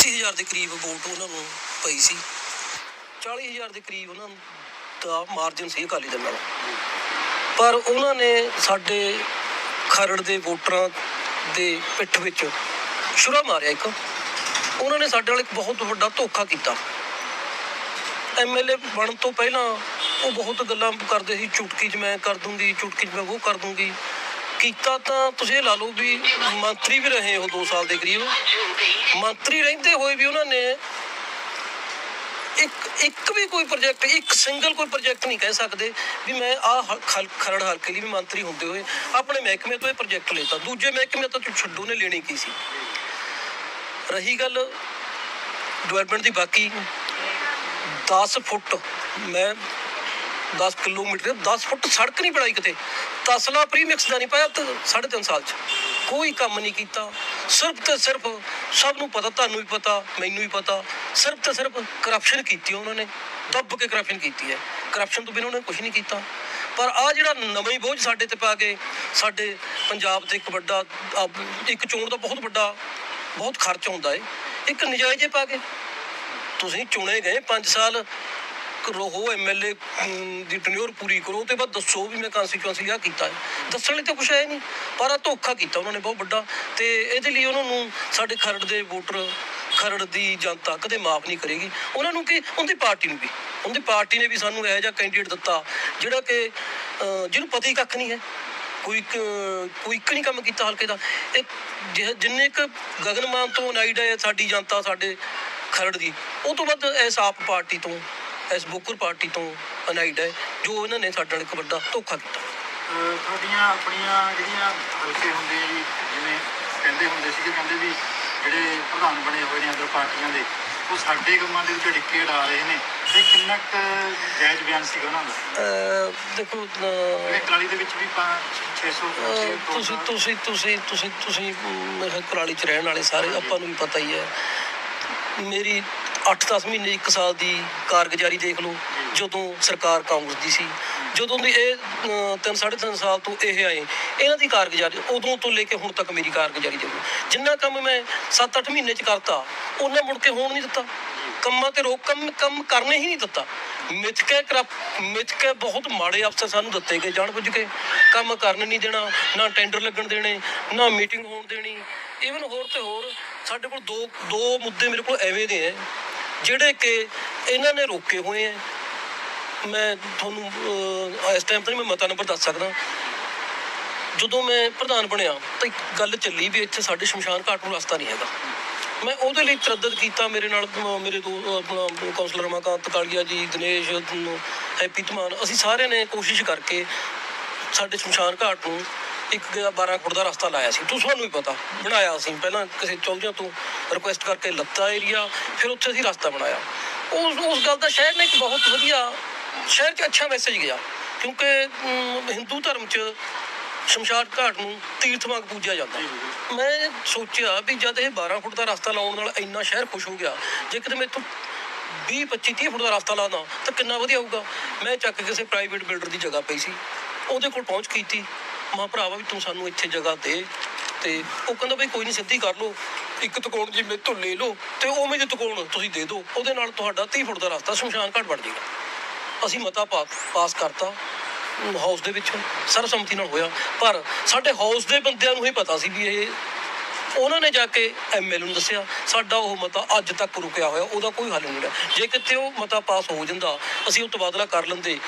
80000 ਦੇ ਕਰੀਬ ਵੋਟ ਉਹਨਾਂ ਨੂੰ ਪਈ ਸੀ। 40000 ਦੇ ਕਰੀਬ ਉਹਨਾਂ ਦਾ ਮਾਰਜਨ ਸੀ ਅਕਾਲੀ ਦਲ ਨਾਲ ਪਰ ਉਹਨਾਂ ਨੇ ਸਾਡੇ ਖਰੜ ਦੇ ਵੋਟਰਾਂ ਦੇ ਪਿੱਠ ਵਿੱਚ ਛੁਰਾ ਮਾਰਿਆ ਇੱਕ। ਉਹਨਾਂ ਨੇ ਸਾਡੇ ਨਾਲ ਇੱਕ ਬਹੁਤ ਵੱਡਾ ਧੋਖਾ ਕੀਤਾ। ਐਮਐਲਏ ਬਣਨ ਤੋਂ ਪਹਿਲਾਂ ਉਹ ਬਹੁਤ ਗੱਲਾਂ ਕਰਦੇ ਸੀ, ਚੁਟਕੀ 'ਚ ਮੈਂ ਕਰ ਦੂੰਗੀ, ਚੁਟਕੀ 'ਚ ਮੈਂ ਉਹ ਕਰ ਦੂੰਗੀ। ਕੀਤਾ ਤਾਂ ਤੁਸੀਂ ਇਹ ਲਾ ਲਓ ਵੀ ਮੰਤਰੀ ਵੀ ਰਹੇ ਉਹ 2 ਸਾਲ ਦੇ ਕਰੀਬ। ਮੰਤਰੀ ਰਹਿੰਦੇ ਹੋਏ ਵੀ ਉਹਨਾਂ ਨੇ ਇੱਕ ਇੱਕ ਵੀ ਕੋਈ ਪ੍ਰੋਜੈਕਟ ਇੱਕ ਸਿੰਗਲ ਕੋਈ ਪ੍ਰੋਜੈਕਟ ਨਹੀਂ ਕਹਿ ਸਕਦੇ ਵੀ ਮੈਂ ਆ ਖਰੜ ਹਲਕੇ ਲਈ ਵੀ ਮੰਤਰੀ ਹੁੰਦੇ ਹੋਏ ਆਪਣੇ ਮਹਿਕਮੇ ਤੋਂ ਇਹ ਪ੍ਰੋਜੈਕਟ ਲੇਤਾ ਦੂਜੇ ਮਹਿਕਮੇ ਤੋਂ ਛੱਡੋ ਨੇ ਲੈਣੀ ਕੀ ਸੀ? ਰਹੀ ਗੱਲ ਡਿਵੈਲਪਮੈਂਟ ਦੀ ਬਾਕੀ। 10 ਫੁੱਟ ਮੈਂ 10 ਕਿਲੋਮੀਟਰ 10 ਫੁੱਟ ਸੜਕ ਨਹੀਂ ਬਣਾਈ ਕਿਤੇ। ਤਸਲਾ ਪ੍ਰੀਮਿਕਸ ਦਾ ਨਹੀਂ ਪਾਇਆ 3.5 ਸਾਲ ਚ। ਕੋਈ ਕੰਮ ਨਹੀਂ ਕੀਤਾ। ਸਿਰਫ ਤੇ ਸਿਰਫ ਸਭ ਨੂੰ ਪਤਾ, ਤੁਹਾਨੂੰ ਵੀ ਪਤਾ, ਮੈਨੂੰ ਵੀ ਪਤਾ। ਸਿਰਫ ਤੇ ਸਿਰਫ ਕਰਪਸ਼ਨ ਕੀਤੀ ਉਹਨਾਂ ਨੇ। ਦੱਬ ਕੇ ਕਰਪਸ਼ਨ ਕੀਤੀ ਹੈ। ਕਰਪਸ਼ਨ ਤੋਂ ਬਿਨਾਂ ਉਹਨੇ ਕੁਝ ਨਹੀਂ ਕੀਤਾ। ਪਰ ਆ ਜਿਹੜਾ ਨਵੇਂ ਬੋਝ ਸਾਡੇ ਤੇ ਪਾ ਕੇ, ਸਾਡੇ ਪੰਜਾਬ ਤੇ ਇੱਕ ਵੱਡਾ ਇੱਕ ਚੋਣ ਦਾ ਬਹੁਤ ਵੱਡਾ, ਬਹੁਤ ਖਰਚ ਹੁੰਦਾ ਏ। ਇੱਕ ਨਜਾਇਜ਼ੇ ਪਾ ਕੇ। ਤੁਸੀਂ ਚੁਣੇ ਗਏ 5 ਸਾਲ ਰਹੋ ਐਮਐਲਏ ਦੀ ਟੈਨਿਓਰ ਪੂਰੀ ਕਰੋ ਤੇ ਬਾਅਦ ਦੱਸੋ ਵੀ ਮੈਂ ਕਨਸਟੀਚੁਐਂਸੀ ਆ ਕੀਤਾ ਹੈ। ਦੱਸਣ ਲਈ ਕੁਝ ਹੈ ਨਹੀਂ, ਪਰ ਆ ਧੋਖਾ ਕੀਤਾ ਉਹਨਾਂ ਨੇ, ਬਹੁਤ ਵੱਡਾ। ਤੇ ਇਹਦੇ ਲਈ ਉਹਨਾਂ ਨੂੰ ਸਾਡੇ ਖਰੜ ਦੇ ਵੋਟਰ, ਖਰੜ ਦੀ ਜਨਤਾ ਕਦੇ ਮਾਫ ਨਹੀਂ ਕਰੇਗੀ। ਉਹਨਾਂ ਨੂੰ ਕਿ, ਉਹਦੀ ਪਾਰਟੀ ਨੂੰ ਵੀ। ਉਹਦੀ ਪਾਰਟੀ ਨੇ ਵੀ ਸਾਨੂੰ ਇਹੋ ਜਿਹਾ ਕੈਂਡੀਡੇਟ ਦਿੱਤਾ, ਜਿਹੜਾ ਕਿ ਜਿਹਨੂੰ ਪਤਾ ਹੀ ਕੱਖ ਨਹੀਂ ਹੈ। ਕੋਈ ਇੱਕ- ਕੋਈ ਇੱਕ ਨਹੀਂ ਕੰਮ ਕੀਤਾ ਹਲਕੇ ਦਾ। ਇਹ ਜਿੰਨੇ ਕ ਗਗਨਮਾਨ ਤੋਂ ਨਾਈਡ ਸਾਡੀ ਜਨਤਾ, ਸਾਡੇ ਖਰੜ ਦੀ, ਉਹ ਤੋਂ ਵੱਧ ਇਸ ਆਪ ਪਾਰਟੀ ਤੋਂ ਇਸ ਬੋਕਰ ਪਾਰਟੀ ਤੋਂ ਅਨਾਈਡ ਹੈ ਜੋ ਇਹਨਾਂ ਨੇ ਸਾਡੇ ਨਾਲ ਇੱਕ ਵੱਡਾ ਧੋਖਾ ਕੀਤਾ। ਤੁਹਾਡੀਆਂ ਆਪਣੀਆਂ ਜਿਹੜੀਆਂ ਹਲਕੇ ਹੁੰਦੇ ਆ ਜੀ ਜਿਵੇਂ ਕਹਿੰਦੇ ਹੁੰਦੇ ਸੀਗੇ ਕਹਿੰਦੇ ਵੀ ਜਿਹੜੇ ਪ੍ਰਧਾਨ ਬਣੇ ਹੋਏ ਨੇ ਅੰਦਰ ਪਾਰਟੀਆਂ ਦੇ ਉਹ ਸਾਡੇ ਕੰਮਾਂ ਦੇ ਵਿੱਚ ਡਿੱਕੇ ਡਾ ਰਹੇ ਨੇ। ਤੇ ਕਿੰਨਾ ਕੁ ਜਾਇਜ਼ ਬਿਆਨ ਸੀਗਾ ਉਹਨਾਂ ਦਾ? ਦੇਖੋ ਕਰਾਲੀ ਦੇ ਵਿੱਚ ਵੀ 600 ਅਹ ਤੁਸੀਂ ਤੁਸੀਂ ਤੁਸੀਂ ਤੁਸੀਂ ਤੁਸੀਂ ਮੇਰੇ ਕੁਰਾਲੀ ਚ ਰਹਿਣ ਵਾਲੇ ਸਾਰੇ ਆਪਾਂ ਨੂੰ ਵੀ ਪਤਾ ਹੀ ਹੈ। ਮੇਰੀ 8-10 ਮਹੀਨੇ 1 ਸਾਲ ਦੀ ਕਾਰਗੁਜ਼ਾਰੀ ਦੇਖ ਲਓ ਜਦੋਂ ਸਰਕਾਰ ਕਾਂਗਰਸ ਦੀ ਸੀ। ਜਦੋਂ ਦੀ ਇਹ ਅਹ, ਤਿੰਨ ਸਾਢੇ ਤਿੰਨ ਸਾਲ ਤੋਂ ਇਹ ਆਏ ਇਹਨਾਂ ਦੀ ਕਾਰਗੁਜ਼ਾਰੀ ਉਦੋਂ ਤੋਂ ਲੈ ਕੇ ਹੁਣ ਤੱਕ ਮੇਰੀ ਕਾਰਗੁਜ਼ਾਰੀ ਦੇਖੋ ਜਿੰਨਾ ਕੰਮ ਮੈਂ 7-8 ਮਹੀਨੇ ਚ ਕਰਤਾ ਉਹਨਾਂ ਮੁੜ ਕੇ ਹੋਣ ਨਹੀਂ ਦਿੱਤਾ। ਕੰਮਾਂ ਤੇ ਰੋਕ ਕੰਮ ਕੰਮ ਕਰਨੇ ਹੀ ਨਹੀਂ ਦਿੱਤਾ। ਮਿੱਥ ਕੇ ਕਰਪ ਮਿੱਥ ਕੇ ਬਹੁਤ ਮਾੜੇ ਅਫਸਰ ਸਾਨੂੰ ਦਿੱਤੇ ਗਏ ਜਾਣ ਬੁੱਝ ਕੇ। ਕੰਮ ਕਰਨ ਨਹੀਂ ਦੇਣਾ ਨਾ ਟੈਂਡਰ ਲੱਗਣ ਦੇਣੇ ਨਾ ਮੀਟਿੰਗ ਹੋਣ ਦੇਣੀ। ਇਵਨ ਹੋਰ ਤੇ ਹੋਰ ਸਾਡੇ ਕੋਲ ਦੋ ਦੋ ਮੁੱਦੇ ਮੇਰੇ ਕੋਲ ਐਵੇਂ ਦੇ ਹੈ। ਜਿਹੜੇ ਕਿ ਇਹਨਾਂ ਨੇ ਰੋਕੇ ਹੋਏ ਹੈ ਮੈਂ ਤੁਹਾਨੂੰ ਇਸ ਟਾਈਮ ਤਾਂ ਮੈਂ ਮਤਾ ਨੰਬਰ ਦੱਸ ਸਕਦਾ। ਜਦੋਂ ਮੈਂ ਪ੍ਰਧਾਨ ਬਣਿਆ ਤਾਂ ਇੱਕ ਗੱਲ ਚੱਲੀ ਵੀ ਇੱਥੇ ਸਾਡੇ ਸ਼ਮਸ਼ਾਨ ਘਾਟ ਨੂੰ ਰਸਤਾ ਨਹੀਂ ਹੈਗਾ। ਮੈਂ ਉਹਦੇ ਲਈ ਤਰੱਦਦ ਕੀਤਾ ਮੇਰੇ ਨਾਲ ਮੇਰੇ ਦੋ ਅਹ, ਆਪਣਾ ਕਾਉਂਸਲਰ ਰਮਾਕਾਂਤ ਕਾਲੀਆ ਜੀ ਦਿਨੇਸ਼ ਅਹ, ਹੈਪੀ ਧਮਾਨ। ਅਸੀਂ ਸਾਰਿਆਂ ਨੇ ਕੋਸ਼ਿਸ਼ ਕਰਕੇ ਸਾਡੇ ਸ਼ਮਸ਼ਾਨ ਘਾਟ ਨੂੰ ਇੱਕ 12 ਫੁੱਟ ਦਾ ਰਸਤਾ ਲਾਇਆ ਸੀ, ਤੂੰ ਸਾਨੂੰ ਵੀ ਪਤਾ। ਬਣਾਇਆ ਅਸੀਂ ਪਹਿਲਾਂ ਕਿਸੇ ਚੌਲਜਾ ਤੋਂ ਰਿਕੁਐਸਟ ਕਰਕੇ ਲੱਤਾ ਏਰੀਆ ਫਿਰ ਉੱਥੇ ਅਸੀਂ ਰਸਤਾ ਬਣਾਇਆ। ਉਸ ਉਸ ਗੱਲ ਦਾ ਸ਼ਹਿਰ ਨੇ ਇੱਕ ਬਹੁਤ ਵਧੀਆ, ਸ਼ਹਿਰ 'ਚ ਅੱਛਾ ਮੈਸੇਜ ਗਿਆ, ਕਿਉਂਕਿ ਹਿੰਦੂ ਧਰਮ 'ਚ ਸ਼ਮਸ਼ਾਨ ਘਾਟ ਨੂੰ ਤੀਰਥ ਵਾਂਗ ਪੂਜਿਆ ਜਾਂਦਾ ਮੈਂ ਸੋਚਿਆ ਵੀ ਜਦ ਇਹ 12 ਫੁੱਟ ਦਾ ਰਸਤਾ ਲਾਉਣ ਨਾਲ ਇੰਨਾ ਸ਼ਹਿਰ ਖੁਸ਼ ਹੋ ਗਿਆ, ਜੇ ਕਿਤੇ ਮੈਥੋਂ 20 25 30 ਫੁੱਟ ਦਾ ਰਸਤਾ ਲਾਦਾ ਤਾਂ ਕਿੰਨਾ ਵਧੀਆ ਹੋਊਗਾ। ਮੈਂ ਚੱਕ ਕਿਸੇ ਪ੍ਰਾਈਵੇਟ ਬਿਲਡਰ ਦੀ ਜਗ੍ਹਾ ਪਈ ਸੀ, ਉਹਦੇ ਕੋਲ ਪਹੁੰਚ ਕੀਤੀ। ਮਾਂ ਭਰਾਵਾ ਵੀ ਤੂੰ ਸਾਨੂੰ ਇੱਥੇ ਜਗ੍ਹਾ ਦੇ ਤੇ ਉਹ ਕਹਿੰਦਾ ਬਈ ਕੋਈ ਨਹੀਂ ਸਿੱਧੀ ਕਰ ਲਓ। ਇੱਕ ਤਕੋਣ ਜੀ ਮੇਰੇ ਤੋਂ ਲੈ ਲਓ ਤੇ ਉਵੇਂ ਦੇ ਤਕੋਣ ਤੁਸੀਂ ਦੇ ਦਿਓ। ਉਹਦੇ ਨਾਲ ਤੁਹਾਡਾ 30 ਫੁੱਟ ਦਾ ਰਸਤਾ ਸ਼ਮਸ਼ਾਨ ਘਾਟ ਬਣ ਜਾਏਗਾ ਅਸੀਂ ਮਤਾ ਪਾਸ ਕਰਤਾ। ਹਾਊਸ ਦੇ ਵਿੱਚ ਸਰਬਸੰਮਤੀ ਨਾਲ ਹੋਇਆ। ਪਰ ਸਾਡੇ ਹਾਊਸ ਦੇ ਬੰਦਿਆਂ ਨੂੰ ਹੀ ਪਤਾ ਸੀ ਵੀ ਇਹ ਉਹਨਾਂ ਨੇ ਜਾ ਕੇ ਐਮਐਲ ਨੂੰ ਦੱਸਿਆ। ਸਾਡਾ ਉਹ ਮਤਾ ਅੱਜ ਤੱਕ ਰੁਕਿਆ ਹੋਇਆ। ਉਹਦਾ ਕੋਈ ਹੱਲ ਨਹੀਂ ਹੈ ਜੇ ਕਿਤੇ ਉਹ ਮਤਾ ਪਾਸ ਹੋ ਜਾਂਦਾ, ਅਸੀਂ ਉਹ ਤਬਾਦਲਾ ਕਰ ਲੈਂਦੇ।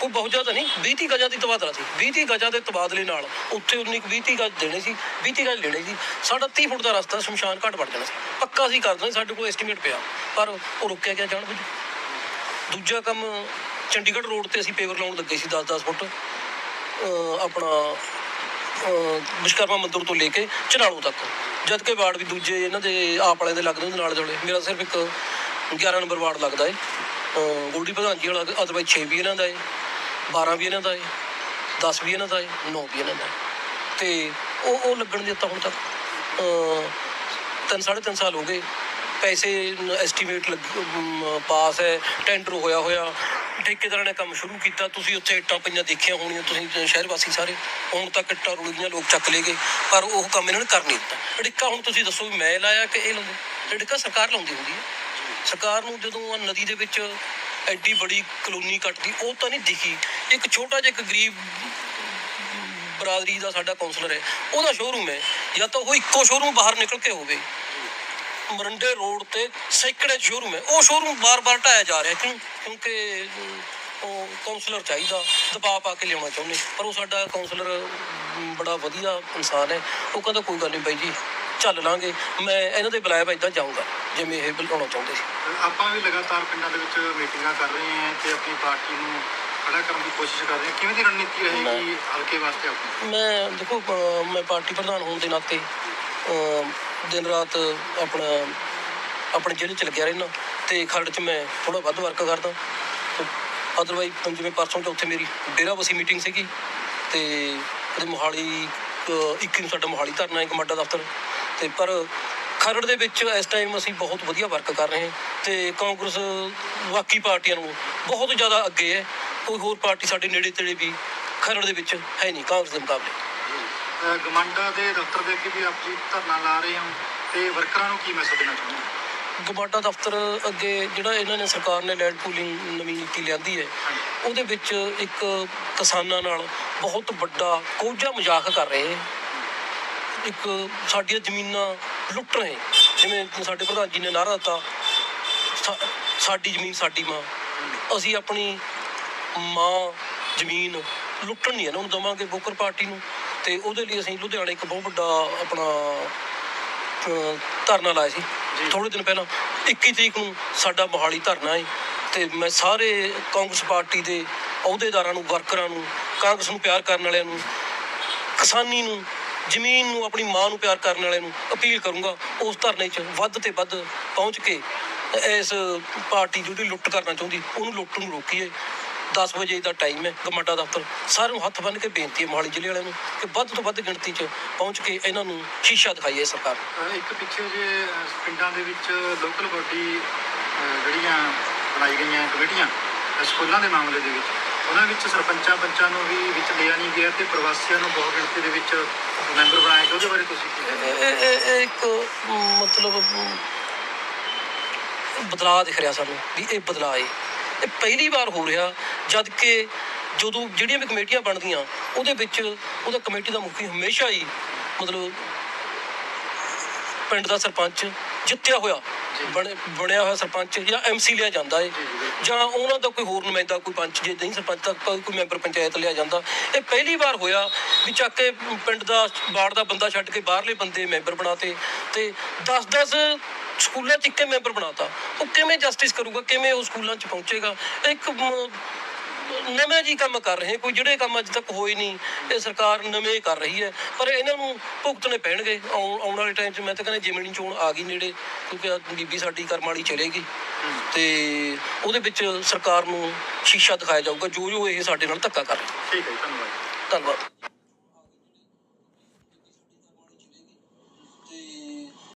ਕੋਈ ਬਹੁਤ ਜ਼ਿਆਦਾ ਨਹੀਂ 20 ਤੀਹ ਗਜਾਂ ਦੀ ਤਬਾਦਲਾ ਸੀ। 20 ਤੀਹ ਗਜਾਂ ਦੇ ਤਬਾਦਲੇ ਨਾਲ ਉੱਥੇ ਉਨੀ ਕੁ 20 ਤੀਹ ਗਜ ਦੇਣੇ ਸੀ 20 ਤੀਹ ਗਜ ਲੈਣੇ ਸੀ। ਸਾਡਾ 30 ਫੁੱਟ ਦਾ ਰਸਤਾ ਸ਼ਮਸ਼ਾਨ ਘਾਟ ਬਣ ਜਾਣਾ ਸੀ। ਪੱਕਾ ਸੀ ਕਰ ਦੇਣਾ, ਸਾਡੇ ਕੋਲ ਐਸਟੀਮੇਟ ਪਿਆ। ਪਰ ਉਹ ਰੁਕਿਆ ਗਿਆ ਜਾਣ ਬੁੱਝ। ਦੂਜਾ ਕੰਮ ਚੰਡੀਗੜ੍ਹ ਰੋਡ ਤੇ ਅਸੀਂ ਪੇਵਰ ਲਾਉਣ ਲੱਗੇ ਸੀ 10-10 ਫੁੱਟ। ਆਪਣਾ ਵਿਸ਼ਕਰਮਾ ਵਿਸ਼ਵਕਰਮਾ ਮੰਦਿਰ ਤੋਂ ਲੈ ਕੇ ਚਨਾਲੂ ਤੱਕ। ਜਦ ਕਿ ਵਾਰਡ ਵੀ ਦੂਜੇ ਇਹਨਾਂ ਦੇ ਆਪ ਵਾਲਿਆਂ ਦੇ ਲੱਗਦੇ ਹੁੰਦੇ ਨਾਲ ਜੁੜੇ। ਮੇਰਾ ਸਿਰਫ ਇੱਕ 11 ਨੰਬਰ ਵਾਰਡ ਲੱਗਦਾ ਏ। ਗੋਲਡੀ ਪ੍ਰਧਾਨ ਜੀ ਵਾਲਾ ਅਦਰਵਾਈਜ਼ 6 ਵੀ ਇਹਨਾਂ ਦਾ ਏ। 12 ਵੀ ਇਹਨਾਂ ਦਾ ਹੈ 10 ਵੀ ਇਹਨਾਂ ਦਾ ਹੈ 9 ਵੀ ਇਹਨਾਂ ਦਾ ਏ। ਤੇ ਉਹ ਉਹ ਲੱਗਣ ਦਿੱਤਾ ਹੁਣ ਤੱਕ। ਤਿੰਨ, ਸਾਢੇ ਤਿੰਨ ਸਾਲ ਹੋ ਗਏ। ਪੈਸੇ ਐਸਟੀਮੇਟ ਪਾਸ ਹੈ ਟੈਂਡਰ ਹੋਇਆ ਹੋਇਆ। ਠੇਕੇਦਾਰਾਂ ਨੇ ਕੰਮ ਸ਼ੁਰੂ ਕੀਤਾ। ਤੁਸੀਂ ਉੱਥੇ ਇੱਟਾਂ ਪਈਆਂ ਦੇਖੀਆਂ ਹੋਣੀਆਂ, ਤੁਸੀਂ ਸ਼ਹਿਰ ਵਾਸੀ ਸਾਰੇ। ਹੁਣ ਤੱਕ ਇੱਟਾਂ ਰੁਲੀਆਂ ਲੋਕ ਚੱਕ ਲੈ ਗਏ। ਪਰ ਉਹ ਕੰਮ ਇਹਨਾਂ ਨੇ ਕਰ ਨਹੀਂ ਦਿੱਤਾ। ਅੜਿੱਕਾ ਹੁਣ ਤੁਸੀਂ ਦੱਸੋ ਵੀ ਮੈਂ ਲਾਇਆ ਕਿ ਇਹ ਲਾਉਂਦੇ? ਅੜਿੱਕਾ ਸਰਕਾਰ ਲਾਉਂਦੀ ਹੁੰਦੀ ਹੈ। ਸਰਕਾਰ ਨੂੰ ਜਦੋਂ ਨਦੀ ਦੇ ਵਿੱਚ ਐਡੀ ਬੜੀ ਕਲੋਨੀ ਕੱਟਦੀ ਉਹ ਤਾਂ ਨਹੀਂ ਦਿਖੀ। ਇੱਕ ਛੋਟਾ ਜਿਹਾ ਇੱਕ ਗਰੀਬ ਬਰਾਦਰੀ ਦਾ ਸਾਡਾ ਕਾਉਂਸਲਰ ਹੈ, ਉਹਦਾ ਸ਼ੋਰੂਮ ਹੈ। ਜਾਂ ਤਾਂ ਉਹ ਇੱਕੋ ਸ਼ੋਰੂਮ ਬਾਹਰ ਨਿਕਲ ਕੇ ਹੋਵੇ। ਮਰੰਡੇ ਰੋਡ ਤੇ ਸੈਂਕੜੇ ਸ਼ੋਰੂਮ ਹੈ। ਉਹ ਸ਼ੋਰੂਮ ਬਾਰ-ਬਾਰ ਢਾਇਆ ਜਾ ਰਿਹਾ, ਕਿਉਂ ਕਿਉਂਕਿ ਉਹ ਕਾਉਂਸਲਰ ਚਾਹੀਦਾ, ਦਬਾਅ ਪਾ ਕੇ ਲਿਆਉਣਾ ਚਾਹੁੰਦੇ। ਪਰ ਉਹ ਸਾਡਾ ਕਾਉਂਸਲਰ ਬੜਾ ਵਧੀਆ ਇਨਸਾਨ ਹੈ। ਉਹ ਕਹਿੰਦਾ, ਕੋਈ ਗੱਲ ਨਹੀਂ ਬਾਈ ਜੀ ਚੱਲ ਲਾਂਗੇ। ਮੈਂ ਇਹਨਾਂ ਦੇ ਬੁਲਾਇਆ ਵਾ ਇਦਾਂ ਜਾਊਂਗਾ ਜਿਵੇਂ ਇਹ ਬੁਲਾਉਣਾ ਚਾਹੁੰਦੇ ਸੀ। ਆਪਾਂ ਵੀ ਲਗਾਤਾਰ ਪਿੰਡਾਂ ਦੇ ਵਿੱਚ ਮੀਟਿੰਗਾਂ ਕਰ ਰਹੇ ਹਾਂ ਤੇ ਆਪਣੀ ਪਾਰਟੀ ਨੂੰ ਖੜਾ ਕਰਨ ਦੀ ਕੋਸ਼ਿਸ਼ ਕਰ ਰਹੇ ਹਾਂ। ਕਿਵੇਂ ਦੀ ਰਣਨੀਤੀ ਰਹੇਗੀ ਹਲਕੇ ਵਾਸਤੇ ਆਪਣੀ? ਮੈਂ ਦੇਖੋ ਮੈਂ ਪਾਰਟੀ ਪ੍ਰਧਾਨ ਹੋਣ ਦੇ ਨਾਤੇ ਦਿਨ ਰਾਤ ਆਪਣਾ ਆਪਣੇ ਜ਼ਿਲ੍ਹੇ ਚ ਲੱਗਿਆ ਰਹਿਣਾ ਤੇ ਖਰੜ ਚ ਮੈਂ ਥੋੜਾ ਵੱਧ ਵਰਕ ਕਰਦਾ। ਅਦਰਵਾਈਜ਼ ਜਿਵੇਂ ਪਰਸੋਂ ਚੌਥੇ ਮੇਰੀ ਡੇਰਾ ਬਸੀ ਮੀਟਿੰਗ ਸੀਗੀ ਤੇ ਉਹਦੇ ਮੋਹਾਲੀ 21 ਨੂੰ ਸਾਡਾ ਮੋਹਾਲੀ ਧਰਨਾ ਹੈ ਕਮਾਡਾ ਦਫ਼ਤਰ। ਤੇ ਪਰ ਖਰੜ ਦੇ ਵਿੱਚ ਇਸ ਟਾਈਮ ਅਸੀਂ ਬਹੁਤ ਵਧੀਆ ਵਰਕ ਕਰ ਰਹੇ ਹਾਂ ਤੇ ਕਾਂਗਰਸ ਬਾਕੀ ਪਾਰਟੀਆਂ ਨੂੰ ਬਹੁਤ ਜ਼ਿਆਦਾ ਅੱਗੇ ਹੈ। ਕੋਈ ਹੋਰ ਪਾਰਟੀ ਸਾਡੇ ਨੇੜੇ ਤੇੜੇ ਵੀ ਖਰੜ ਦੇ ਵਿੱਚ ਹੈ ਨਹੀਂ ਕਾਂਗਰਸ ਦੇ ਮੁਕਾਬਲੇ। ਗਮਾਂਡਾ ਦੇ ਦਫ਼ਤਰ ਦੇ ਅੱਗੇ ਵੀ ਆਪ ਜੀ ਧਰਨਾ ਲਾ ਰਹੇ ਹੋ ਤੇ ਵਰਕਰਾਂ ਨੂੰ ਕੀ ਮੈਸੇਜ ਦੇਣਾ ਚਾਹੁੰਦੇ ਹੋ? ਗਮਾਡਾ ਦਫ਼ਤਰ ਅੱਗੇ ਜਿਹੜਾ ਇਹਨਾਂ ਨੇ ਸਰਕਾਰ ਨੇ ਲੈਂਡ ਪੂਲਿੰਗ ਨਵੀਂ ਨੀਤੀ ਲਿਆਂਦੀ ਹੈ ਉਹਦੇ ਵਿੱਚ ਇੱਕ ਕਿਸਾਨਾਂ ਨਾਲ ਬਹੁਤ ਵੱਡਾ ਕੋਝਾ ਮਜ਼ਾਕ ਕਰ ਰਹੇ ਹੈ। ਇੱਕ ਸਾਡੀਆਂ ਜ਼ਮੀਨਾਂ ਲੁੱਟ ਰਹੇ। ਜਿਵੇਂ ਸਾਡੇ ਪ੍ਰਧਾਨ ਜੀ ਨੇ ਨਾਰਾ ਦਿੱਤਾ ਸਾਡੀ ਜ਼ਮੀਨ ਸਾਡੀ ਮਾਂ। ਅਸੀਂ ਆਪਣੀ ਮਾਂ ਜ਼ਮੀਨ ਲੁੱਟਣ ਨਹੀਂ ਇਹਨਾਂ ਨੂੰ ਦਵਾਂਗੇ ਬੋਕਰ ਪਾਰਟੀ ਨੂੰ। ਤੇ ਉਹਦੇ ਲਈ ਅਸੀਂ ਲੁਧਿਆਣੇ ਇੱਕ ਬਹੁਤ ਵੱਡਾ ਆਪਣਾ ਧਰਨਾ ਲਾਇਆ ਸੀ। ਥੋੜੇ ਦਿਨ ਪਹਿਲਾਂ 21 ਤਰੀਕ ਨੂੰ ਸਾਡਾ ਮੋਹਾਲੀ ਧਰਨਾ ਹੈ ਤੇ ਮੈਂ ਸਾਰੇ ਕਾਂਗਰਸ ਪਾਰਟੀ ਦੇ ਅਹੁਦੇਦਾਰਾਂ ਨੂੰ ਵਰਕਰਾਂ ਨੂੰ ਕਾਂਗਰਸ ਨੂੰ ਪਿਆਰ ਕਰਨ ਵਾਲਿਆਂ ਨੂੰ ਕਿਸਾਨੀ ਨੂੰ ਜ਼ਮੀਨ ਨੂੰ, ਆਪਣੀ ਮਾਂ ਨੂੰ ਪਿਆਰ ਕਰਨ ਵਾਲਿਆਂ ਨੂੰ ਅਪੀਲ ਕਰੂੰਗਾ ਉਸ ਧਰਨੇ 'ਚ ਵੱਧ ਤੇ ਵੱਧ ਪਹੁੰਚ ਕੇ ਇਸ ਪਾਰਟੀ ਜਿਹੜੀ ਲੁੱਟ ਕਰਨਾ ਚਾਹੁੰਦੀ, ਉਹਨੂੰ ਲੁੱਟ ਨੂੰ ਰੋਕੀਏ। 10 ਵਜੇ ਦਾ ਟਾਈਮ ਹੈ ਗਮਾਡਾ ਦਫ਼ਤਰ। ਸਾਰਿਆਂ ਨੂੰ ਹੱਥ ਬੰਨ੍ਹ ਕੇ ਬੇਨਤੀ ਹੈ, ਮੋਹਾਲੀ ਜ਼ਿਲ੍ਹੇ ਵਾਲਿਆਂ ਨੂੰ, ਕਿ ਵੱਧ ਤੋਂ ਵੱਧ ਗਿਣਤੀ 'ਚ ਪਹੁੰਚ ਕੇ ਇਹਨਾਂ ਨੂੰ ਸ਼ੀਸ਼ਾ ਦਿਖਾਈਏ ਸਰਕਾਰ ਇੱਕ ਪਿੱਛੇ ਜੇ ਪਿੰਡਾਂ ਦੇ ਵਿੱਚ ਲੋਕਲ ਬੋਡੀ ਜਿਹੜੀਆਂ ਬਣਾਈ ਗਈਆਂ ਕਮੇਟੀਆਂ ਸਕੂਲਾਂ ਦੇ ਮਾਮਲੇ ਦੇ ਵਿੱਚ ਉਹਨਾਂ ਵਿੱਚ ਸਰਪੰਚਾਂ ਪੰਚਾਂ ਨੂੰ ਵੀ ਵਿੱਚ ਲਿਆ ਨਹੀਂ ਗਿਆ ਤੇ ਪ੍ਰਵਾਸੀਆਂ ਨੂੰ ਬਹੁਤ ਗਿਣਤੀ ਦੇ ਵਿੱਚ ਮੈਂਬਰ ਬਣਾਇਆ ਗਿਆ ਉਹਦੇ ਬਾਰੇ ਤੁਸੀਂ ਕੀ ਇੱਕ ਮਤਲਬ ਬਦਲਾਅ ਦਿਖ ਰਿਹਾ ਸਾਨੂੰ ਵੀ ਇਹ ਬਦਲਾਅ ਹੈ। ਇਹ ਪਹਿਲੀ ਵਾਰ ਹੋ ਰਿਹਾ, ਜਦ ਕਿ ਜਦੋਂ ਜਿਹੜੀਆਂ ਵੀ ਕਮੇਟੀਆਂ ਬਣਦੀਆਂ, ਉਹਦੇ ਵਿੱਚ ਉਹਦਾ ਕਮੇਟੀ ਦਾ ਮੁਖੀ ਹਮੇਸ਼ਾ ਹੀ ਮਤਲਬ ਪਿੰਡ ਦਾ ਸਰਪੰਚ ਜਿੱਤਿਆ ਹੋਇਆ। ਬਣੇ- ਬਣਿਆ ਹੋਇਆ ਸਰਪੰਚ ਜਾਂ ਐਮਸੀ ਲਿਆ ਜਾਂਦਾ ਹੈ ਜਾਂ ਉਹਨਾਂ ਦਾ ਕੋਈ ਹੋਰ ਨੁਮਾਇੰਦਾ, ਕੋਈ ਪੰਚ ਜੇ ਨਹੀਂ ਸਰਪੰਚ ਤਾਂ ਕੋਈ ਮੈਂਬਰ ਪੰਚਾਇਤ ਲਿਆ ਜਾਂਦਾ। ਇਹ ਪਹਿਲੀ ਵਾਰ ਹੋਇਆ ਵੀ ਚੱਕ ਕੇ ਪਿੰਡ ਦਾ ਵਾਰਡ ਦਾ ਬੰਦਾ ਛੱਡ ਕੇ ਬਾਹਰਲੇ ਬੰਦੇ ਮੈਂਬਰ ਬਣਾਤੇ ਤੇ 10-10 ਸਕੂਲਾਂ 'ਚ ਇੱਕੇ ਮੈਂਬਰ ਬਣਾਤਾ। ਉਹ ਕਿਵੇਂ ਜਸਟਿਸ ਕਰੂਗਾ? ਕਿਵੇਂ ਉਹ ਸਕੂਲਾਂ 'ਚ ਪਹੁੰਚੇਗਾ? ਇੱਕ ਨਵੇਂ ਜੀ ਕੰਮ ਕਰ ਰਹੇ ਕੋਈ ਜਿਹੜੇ ਕੰਮ ਅੱਜ ਤੱਕ ਹੋਏ ਨਹੀਂ ਇਹ ਸਰਕਾਰ ਨਵੇਂ ਕਰ ਰਹੀ ਹੈ। ਪਰ ਇਹਨਾਂ ਨੂੰ ਭੁਗਤਣੇ ਪੈਣਗੇ ਆਉਣ ਵਾਲੇ ਟਾਈਮ 'ਚ ਮੈਂ ਤਾਂ ਕਹਿੰਦਾ ਜਿਮਣੀ ਚੋਣ ਆ ਗਈ ਨੇੜੇ ਕਿਉਂਕਿ ਬੀਬੀ ਸਾਡੀ ਕਰਮ ਵਾਲੀ ਚਲੇਗੀ। ਤੇ ਉਹਦੇ ਵਿੱਚ ਸਰਕਾਰ ਨੂੰ ਸ਼ੀਸ਼ਾ ਦਿਖਾਇਆ ਜਾਊਗਾ ਜੋ ਜੋ ਇਹ ਸਾਡੇ ਨਾਲ ਧੱਕਾ ਕਰ ਠੀਕ ਹੈ ਧੰਨਵਾਦ। ਧੰਨਵਾਦ।